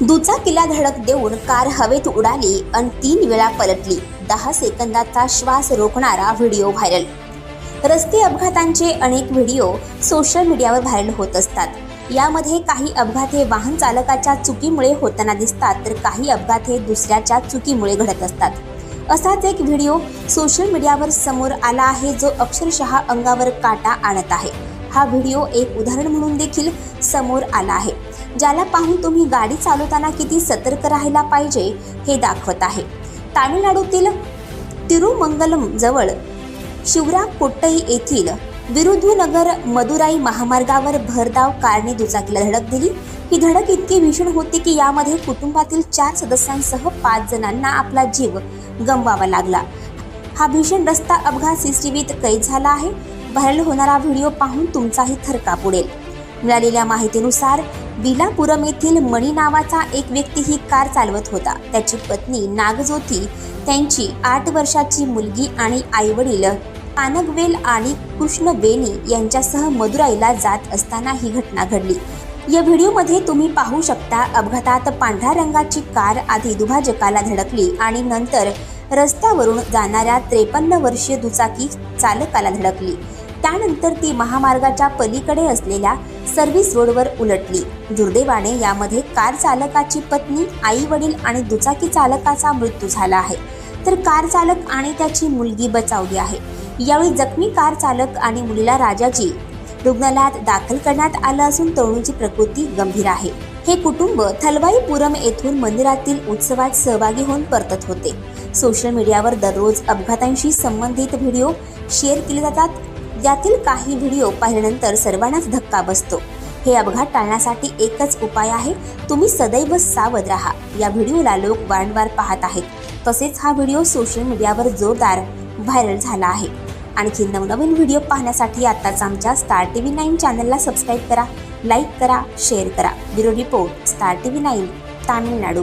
दुचाकीला धडक देऊन कार हवेत उडाली आणि तीन वेळा पलटली. दहा सेकंदाचा श्वास रोखणारा व्हिडिओ व्हायरल. रस्ते अपघातांचे अनेक व्हिडिओ सोशल मीडियावर व्हायरल होत असतात. यामध्ये काही अपघात हे वाहन चालकाच्या चुकीमुळे होताना दिसतात तर काही अपघात हे दुसऱ्याच्या चुकीमुळे घडत असतात. असाच एक व्हिडिओ सोशल मीडियावर समोर आला आहे जो अक्षरशः अंगावर काटा आणत आहे. हा व्हिडिओ एक उदाहरण म्हणून देखील समोर आला आहे. ज्याला पाहून तुम्ही गाडी चालवताना किती सतर्क राहायला पाहिजे हे दाखवत आहे. तामिळनाडूतील तिरुमंगलम जवळ शिवरा कोट्टई येथील विरुधुनगर मदुराई महामार्गावर भरधाव कारने दुचाकीला धडक दिली. ही धडक इतकी भीषण होती की यामध्ये कुटुंबातील चार सदस्यांसह पाच जणांना आपला जीव गमवावा लागला. हा भीषण रस्ता अपघात सीसीटीव्हीत कैद झाला आहे. व्हायरल होणारा व्हिडिओ पाहून तुमचाही थरकाप उडेल. मिळालेल्या माहितीनुसार बिलापुरम येथील मणी नावाचा एक व्यक्ती ही कार चालवत होता. त्याची पत्नी नागज्योती त्यांची आठ वर्षाची मुलगी आणि आईवडील पानगवेल आणि कृष्ण बेनी यांच्यासह मदुराईला जात असताना ही घटना घडली. या व्हिडिओमध्ये तुम्ही पाहू शकता अपघातात पांढऱ्या रंगाची कार आधी दुभाजकाला धडकली आणि नंतर रस्त्यावरून जाणाऱ्या त्रेपन्न वर्षीय दुचाकी चालकाला धडकली. त्यानंतर ती महामार्गाच्या पलीकडे असलेल्या सर्व्हिस रोडवर उलटली. दुर्दैवाने यामध्ये कार चालकाची पत्नी आई वडील आणि दुचाकी चालकाचा मृत्यू झाला आहे. तर कार चालक आणि त्याची मुलगी बचावली आहे. यावेळी जखमी कार चालक आणि मुलीला राजाजी रुग्णालयात दाखल करण्यात आलं असून तरुणीची प्रकृती गंभीर आहे. हे कुटुंब थलवाईपुरम येथून मंदिरातील उत्सवात सहभागी होऊन परतत होते. सोशल मीडियावर दररोज अपघातांशी संबंधित व्हिडिओ शेअर केले जातात. यातील काही व्हिडिओ पाहिल्यानंतर सर्वांनाच धक्का बसतो. हे अपघात टाळण्यासाठी एकच उपाय आहे तुम्ही सदैव सावध राहा. या व्हिडिओला लोक वारंवार पाहत आहेत. तसेच हा व्हिडिओ सोशल मीडियावर जोरदार व्हायरल झाला आहे. आणखी नवनवीन व्हिडिओ पाहण्यासाठी आत्ताच आमच्या स्टार टी व्ही नाईन चॅनलला सबस्क्राईब करा लाईक करा शेअर करा. Bureau report star T V nine Tamil Nadu.